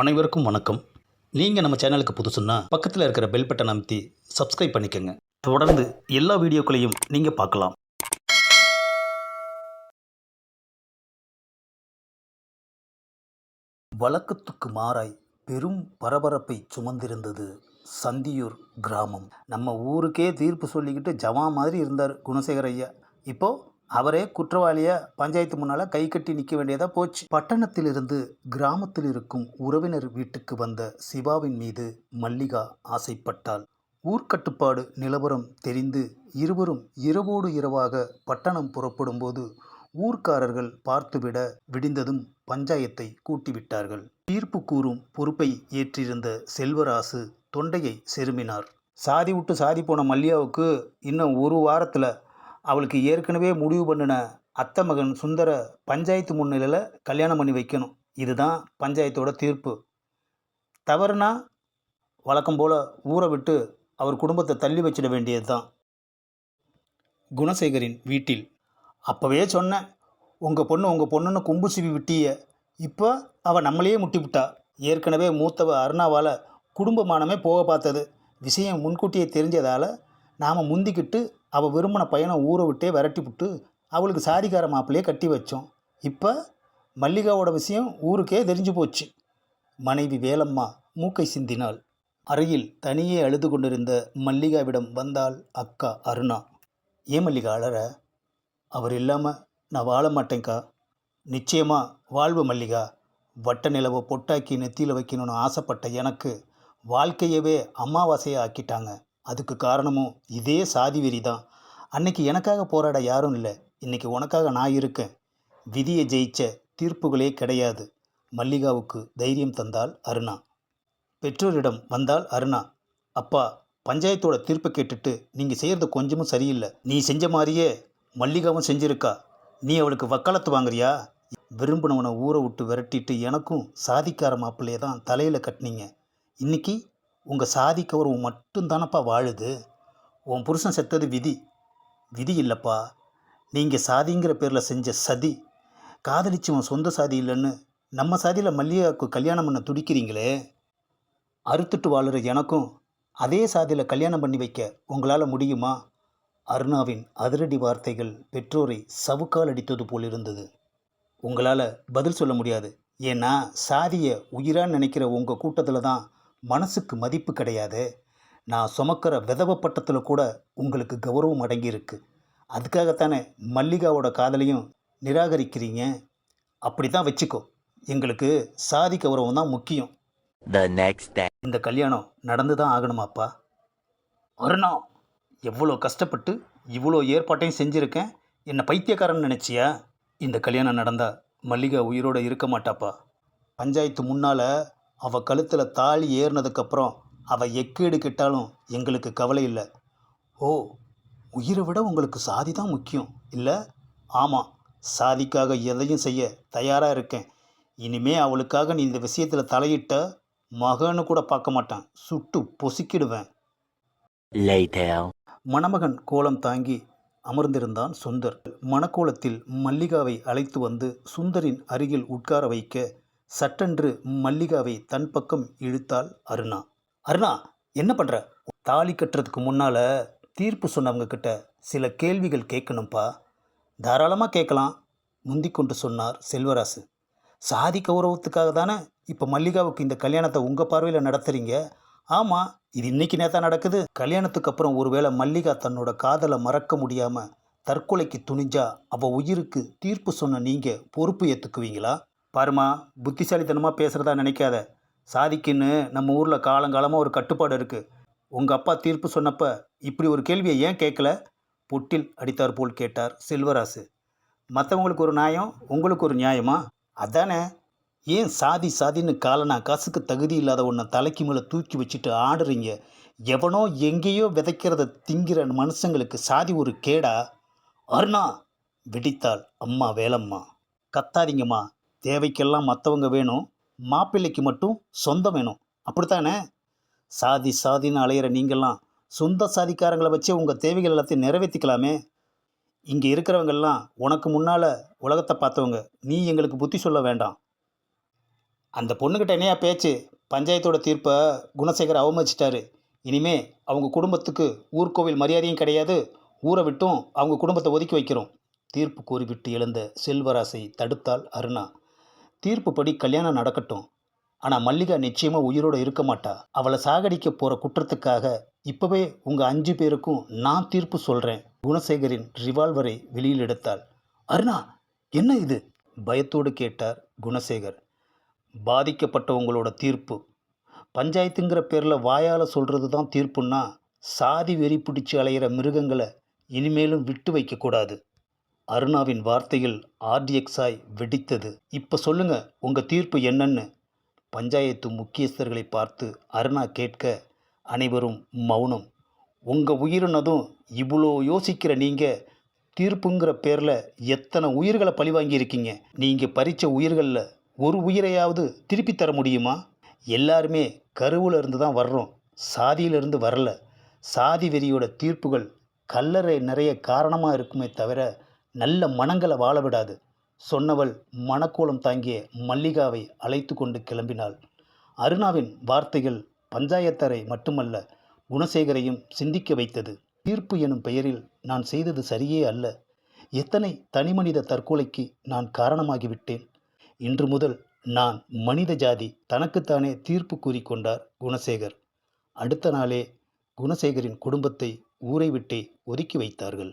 அனைவருக்கும் வணக்கம். நீங்கள் நம்ம சேனலுக்கு புதுசுன்னா பக்கத்தில் இருக்கிற பெல் பட்டன் அமைத்தி சப்ஸ்கிரைப் பண்ணிக்கோங்க. தொடர்ந்து எல்லா வீடியோக்களையும் நீங்கள் பார்க்கலாம். வழக்கத்துக்கு மாறாய் பெரும் பரபரப்பை சுமந்திருந்தது சந்தியூர் கிராமம். நம்ம ஊருக்கே தீர்ப்பு சொல்லிக்கிட்டு ஜமா மாதிரி இருந்தார் குணசேகர் ஐயா. இப்போது அவரே குற்றவாளியா பஞ்சாயத்து முன்னால் கை கட்டி நிற்க வேண்டியதாக போச்சு. பட்டணத்திலிருந்து கிராமத்தில் இருக்கும் உறவினர் வீட்டுக்கு வந்த சிவாவின் மீது மல்லிகா ஆசைப்பட்டாள். ஊர்க்கட்டுப்பாடு நிலவரம் தெரிந்து இருவரும் இரவோடு இரவாக பட்டணம் புறப்படும்போது ஊர்க்காரர்கள் பார்த்துவிட விடிந்ததும் பஞ்சாயத்தை கூட்டிவிட்டார்கள். தீர்ப்பு கூறும் பொறுப்பை ஏற்றிருந்த செல்வராசு தொண்டையை செருமினார். சாதி விட்டு சாதி போன மல்லியாவுக்கு இன்னும் ஒரு வாரத்தில் அவளுக்கு ஏற்கனவே முடிவு பண்ணின அத்தை மகன் சுந்தர பஞ்சாயத்து முன்னிலையில் கல்யாணம் பண்ணி வைக்கணும். இதுதான் பஞ்சாயத்தோட தீர்ப்பு. தவறுனா வழக்கம் போல் ஊரை விட்டு அவர் குடும்பத்தை தள்ளி வச்சிட வேண்டியது தான் குணசேகரின் வீட்டில். அப்போவே சொன்னேன் உங்கள் பொண்ணு உங்கள் பொண்ணுன்னு கும்பு சிவி விட்டிய இப்போ அவள் நம்மளையே முட்டிவிட்டா. ஏற்கனவே மூத்தவ அருணாவால் குடும்பமானமே போக பார்த்தது. விஷயம் முன்கூட்டியே தெரிஞ்சதால் நாம் முந்திக்கிட்டு அவள் விரும்பின பையனை ஊரை விட்டே விரட்டி விட்டு அவளுக்கு சாதிக்கார மாப்பிள்ளையே கட்டி வச்சோம். இப்போ மல்லிகாவோட விஷயம் ஊருக்கே தெரிஞ்சு போச்சு. மனைவி வேலம்மா மூக்கை சிந்தினாள். அறையில் தனியே அழுது கொண்டிருந்த மல்லிகாவிடம் வந்தாள் அக்கா அருணா. ஏன் மல்லிகா அழற? அவர் இல்லாமல் நான் வாழ மாட்டேங்க்கா நிச்சயமாக வாழ்வு மல்லிகா. வட்ட நிலவை பொட்டாக்கி நெத்தியில் வைக்கணும்னு ஆசைப்பட்ட எனக்கு வாழ்க்கையவே அமாவாசையை ஆக்கிட்டாங்க. அதுக்கு காரணமும் இதே சாதி வெறி தான் அன்னைக்கு எனக்காக போராட யாரும் இல்லை. இன்னைக்கு உனக்காக நான் இருக்கேன். விதியை ஜெயிச்ச தீர்ப்புகளே கிடையாது. மல்லிகாவுக்கு தைரியம் தந்தால் அருணா. பெற்றோரிடம் வந்தால் அருணா. அப்பா பஞ்சாயத்தோட தீர்ப்பை கேட்டுட்டு நீங்கள் செய்கிறது கொஞ்சமும் சரியில்லை. நீ செஞ்ச மாதிரியே மல்லிகாவும் செஞ்சிருக்கா. நீ அவளுக்கு வக்காலத்து வாங்குறியா? விரும்பினவனை ஊரை விட்டு விரட்டிட்டு எனக்கும் சாதிக்கார மாப்பிள்ளையை தான் தலையில் கட்டினீங்க. இன்றைக்கி உங்கள் சாதி கௌரவம் மட்டும்தானப்பா வாழுது? உன் புருஷன் செத்தது விதி. விதி இல்லைப்பா. நீங்கள் சாதிங்கிற பேரில் செஞ்ச சதி. காதலிச்சு உன் சொந்த சாதி இல்லைன்னு நம்ம சாதியில் மல்லிகாவுக்கு கல்யாணம் பண்ண துடிக்கிறீங்களே? அறுத்துட்டு வாழுற எனக்கும் அதே சாதியில் கல்யாணம் பண்ணி வைக்க உங்களால் முடியுமா? அருணாவின் அதிரடி வார்த்தைகள் பெற்றோரை சவுக்கால் அடித்தது போல் இருந்தது. உங்களால் பதில் சொல்ல முடியாது. ஏன்னா சாதியை உயிராக நினைக்கிற உங்கள் கூட்டத்தில் தான் மனசுக்கு மதிப்பு கிடையாது. நான் சுமக்கிற விதவ பட்டத்தில் கூட உங்களுக்கு கௌரவம் அடங்கியிருக்கு. அதுக்காகத்தானே மல்லிகாவோட காதலையும் நிராகரிக்கிறீங்க? அப்படி தான் வச்சுக்கோ. எங்களுக்கு சாதி கௌரவம் தான் முக்கியம். இந்த கல்யாணம் நடந்து தான் ஆகணுமாப்பா? அருணா எவ்வளோ கஷ்டப்பட்டு இவ்வளோ ஏற்பாட்டையும் செஞ்சுருக்கேன். என்னை பைத்தியக்காரன் நினச்சியா? இந்த கல்யாணம் நடந்தா மல்லிகா உயிரோடு இருக்க மாட்டாப்பா. பஞ்சாயத்து முன்னால் அவள் கழுத்தில் தாலி ஏறினதுக்கப்புறம் அவள் எக்கேடு கெட்டாலும் எங்களுக்கு கவலை இல்லை. ஓ உயிரை விட உங்களுக்கு சாதி தான் முக்கியம் இல்லை? ஆமாம் சாதிக்காக எதையும் செய்ய தயாராக இருக்கேன். இனிமே அவளுக்காக நீ இந்த விஷயத்தில் தலையிட்ட மகன்னு கூட பார்க்க மாட்டேன். சுட்டு பொசுக்கிடுவேன். மணமகன் கோலம் தாங்கி அமர்ந்திருந்தான் சுந்தர். மணக்கோலத்தில் மல்லிகாவை அழைத்து வந்து சுந்தரின் அருகில் உட்கார வைக்க சட்டென்று மல்லிகாவை தன் பக்கம் இழுத்தாள் அருணா. அருணா என்ன பண்ணுற தாலி கட்டுறதுக்கு முன்னால் தீர்ப்பு சொன்னவங்க கிட்ட சில கேள்விகள் கேட்கணும்ப்பா தாராளமாக கேட்கலாம் முந்தி கொண்டு சொன்னார் செல்வராசு. சாதி கௌரவத்துக்காக தானே இப்போ மல்லிகாவுக்கு இந்த கல்யாணத்தை உங்கள் பார்வையில் நடத்துகிறீங்க ஆமாம் இது இன்னைக்கு நேத்தா நடக்குது. கல்யாணத்துக்கு அப்புறம் ஒருவேளை மல்லிகா தன்னோட காதலை மறக்க முடியாமல் தற்கொலைக்கு துணிஞ்சா அவள் உயிருக்கு தீர்ப்பு சொன்ன நீங்கள் பொறுப்பு ஏற்றுக்குவீங்களா பாருமா புத்திசாலித்தனமாக பேசுகிறதா நினைக்காத. சாதிக்குன்னு நம்ம ஊரில் காலங்காலமாக ஒரு கட்டுப்பாடு இருக்குது உங்கள் அப்பா தீர்ப்பு சொன்னப்ப இப்படி ஒரு கேள்வியை ஏன் கேட்கல? பொட்டில் அடித்தார் போல் கேட்டார் செல்வராசு. மற்றவங்களுக்கு ஒரு நியாயம் உங்களுக்கு ஒரு நியாயமா? அதானே? ஏன் சாதி சாதின்னு காலனா காசுக்கு தகுதி இல்லாத ஒன்றை தலைக்கு மேலே தூக்கி வச்சுட்டு ஆடுறீங்க? எவனோ எங்கேயோ விதைக்கிறத திங்கிற மனுஷங்களுக்கு சாதி ஒரு கேடா? அருணா வெடித்தாள் அம்மா வேலம்மா. கத்தாதீங்கம்மா. தேவைக்கெல்லாம் மற்றவங்க வேணும் மாப்பிள்ளைக்கு மட்டும் சொந்தம் வேணும். அப்படித்தானே? சாதி சாதின்னு அலையிற நீங்கள்லாம் சொந்த சாதிக்காரங்களை வச்சே உங்கள் தேவைகள் எல்லாத்தையும் நிறைவேற்றிக்கலாமே இங்கே இருக்கிறவங்கெல்லாம் உனக்கு முன்னால் உலகத்தை பார்த்தவங்க நீ எங்களுக்கு புத்தி சொல்ல வேண்டாம். அந்த பொண்ணுக்கிட்ட என்னையா பேச்சு? பஞ்சாயத்தோட தீர்ப்பை குணசேகர் அவமதிச்சிட்டாரு. இனிமே அவங்க குடும்பத்துக்கு ஊர்கோவில் மரியாதையும் கிடையாது. ஊரை விட்டும் அவங்க குடும்பத்தை ஒதுக்கி வைக்கிறோம். தீர்ப்பு கூறிவிட்டு எழுந்த செல்வராசை தடுத்தாள் அருணா. தீர்ப்புப்படி கல்யாணம் நடக்கட்டும். ஆனால் மல்லிகா நிச்சயமாக உயிரோடு இருக்க மாட்டா. அவளை சாகடிக்க போகிற குற்றத்துக்காக இப்போவே உங்கள் அஞ்சு பேருக்கும் நான் தீர்ப்பு சொல்கிறேன் குணசேகரின் ரிவால்வரை வெளியில் எடுத்தாள். அருணா என்ன இது? பயத்தோடு கேட்டார் குணசேகர். பாதிக்கப்பட்டவங்களோட தீர்ப்பு. பஞ்சாயத்துங்கிற பேரில் வாயால் சொல்கிறது தான் தீர்ப்புன்னா சாதி வெறி பிடிச்சி அலையிற மிருகங்களை இனிமேலும் விட்டு வைக்கக்கூடாது. அருணாவின் வார்த்தையில் ஆர்டிஎக்ஸாய் வெடித்தது. இப்போ சொல்லுங்க உங்கள் தீர்ப்பு என்னன்னு. பஞ்சாயத்து முக்கியஸ்தர்களை பார்த்து அருணா கேட்க அனைவரும் மௌனம். உங்கள் உயிரினதும் இவ்வளோ யோசிக்கிற நீங்கள் தீர்ப்புங்கிற பேரில் எத்தனை உயிர்களை பழிவாங்கியிருக்கீங்க? நீங்கள் பறித்த உயிர்களில் ஒரு உயிரையாவது திருப்பி தர முடியுமா? எல்லாருமே கருவில் இருந்து தான் வர்றோம். சாதியிலிருந்து வரல. சாதி வெறியோட தீர்ப்புகள் கல்லறை நிறைய காரணமாக இருக்குமே தவிர நல்ல மனங்களை வாழ விடாது சொன்னவள் மணக்கோலம் தாங்கிய மல்லிகாவை அழைத்து கொண்டு கிளம்பினாள். அருணாவின் வார்த்தைகள் பஞ்சாயத்தரை மட்டுமல்ல குணசேகரையும் சிந்திக்க வைத்தது. தீர்ப்பு எனும் பெயரில் நான் செய்தது சரியே அல்ல. எத்தனை தனிமனித தற்கொலைக்கு நான் காரணமாகிவிட்டேன். இன்று முதல் நான் மனித ஜாதி தனக்குத்தானே தீர்ப்பு கூறிக்கொண்டார் குணசேகர். அடுத்த நாளே குணசேகரின் குடும்பத்தை ஊரை விட்டே ஒதுக்கி வைத்தார்கள்.